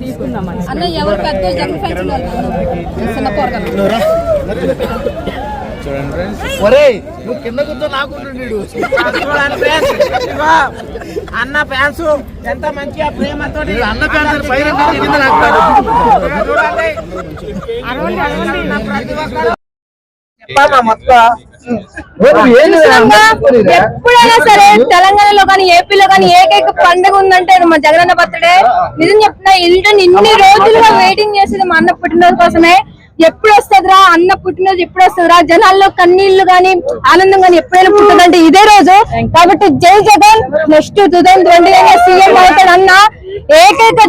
తీసుకుందామని. అన్న ఎవరు పెద్ద జగన్ ఫ్యాన్స్. చిన్న పోరగాళ్ళు. ఒరేయ్ నువ్వు కింద కూర్చో చూడండి ఇదిగో అన్న ఫ్యాన్స్ ఎంత మంచిగా ప్రేమతో అన్న ఫ్యాన్స్ పైన కింద. చూడండి ప్రతి ఒక్కరు ఎప్పుడైనా సరే తెలంగాణలో కానీ ఏపీలో కానీ ఏకైక పండుగ ఉందంటే మా జగనన్న బర్త్డే నిజం చెప్తున్నా ఇంట్లో ఇన్ని రోజులుగా వెయిటింగ్ చేసేది మా అన్న పుట్టినరోజు కోసమే ఎప్పుడు వస్తుందిరా అన్న పుట్టినరోజు ఎప్పుడు వస్తుందిరా జనాల్లో కన్నీళ్ళు గాని ఆనందం గాని ఎప్పుడైనా పుట్టిందంటే ఇదే రోజు కాబట్టి Jai Jagan next two thousand twenty CM అవుతాడు అన్న ఏకైక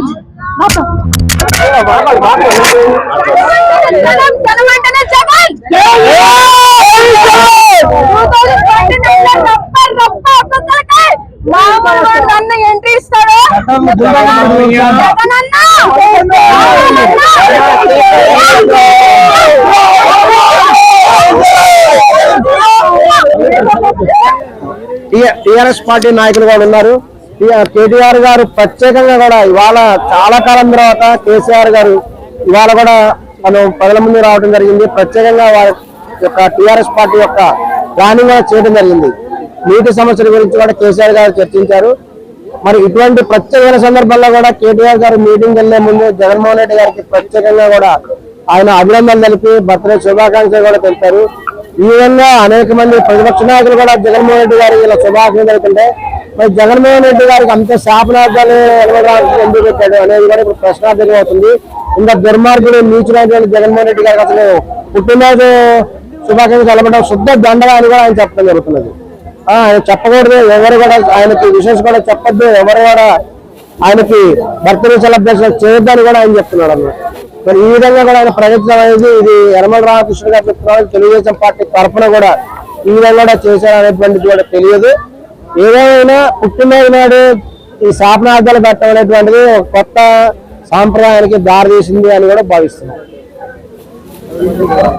టిఆర్ఎస్ పార్టీ నాయకులు కూడా ఉన్నారు. కేటీఆర్ గారు ప్రత్యేకంగా కూడా ఇవాళ చాలా కాలం తర్వాత కేసీఆర్ గారు ఇవాళ కూడా మనం ప్రజల ముందు రావడం జరిగింది. ప్రత్యేకంగా వారి యొక్క టిఆర్ఎస్ పార్టీ యొక్క ప్లానింగ్ కూడా చేయడం జరిగింది. నీటి సమస్యల గురించి కూడా కేసీఆర్ గారు చర్చించారు. మరి ఇటువంటి ప్రత్యేకమైన సందర్భంలో కూడా కేటీఆర్ గారు మీటింగ్ వెళ్ళే ముందు జగన్మోహన్ రెడ్డి గారికి ప్రత్యేకంగా కూడా ఆయన అభినందనలు తెలిపి బర్త్డే శుభాకాంక్షలు కూడా తెలిపారు. ఈ విధంగా అనేక మంది ప్రతిపక్ష నాయకులు కూడా జగన్మోహన్ రెడ్డి గారికి ఇలా శుభాకాంక్షలు తెలుపుతుంటే మరి జగన్మోహన్ రెడ్డి గారికి అంత శాపనార్థాలు నిలబడాల్సి ఎందుకు పెట్టాడు అనేది కూడా ఇప్పుడు ప్రశ్నార్థకం అవుతుంది ఇంకా దుర్మార్గుడు నీచునైన జగన్మోహన్ రెడ్డి గారికి అసలు పుట్టినరోజు శుభాకాంక్షలు తెలపడం శుద్ధ దండగా అని కూడా ఆయన చెప్పడం జరుగుతున్నది. చెప్పకూడదు. ఎవరు కూడా ఆయనకి విశేష కూడా చెప్పొద్దు. ఎవరు కూడా ఆయనకి బర్త్డే సెలబ్రేషన్ చేయొద్దని కూడా ఆయన చెప్తున్నాడు అన్నమాట. మరి ఈ విధంగా కూడా ఆయన ప్రయత్నం అనేది ఇది యనమల రామకృష్ణ గారు చెప్తున్నారు తెలుగుదేశం పార్టీ తరఫున కూడా ఈ విధంగా కూడా చేశారు అనేటువంటిది కూడా తెలియదు. ఏదైనా పుట్టినరోజు నాడు ఈ శాపనార్థాలు పెట్టడం అనేటువంటిది కొత్త సాంప్రదాయానికి దారి తీసింది అని కూడా భావిస్తున్నారు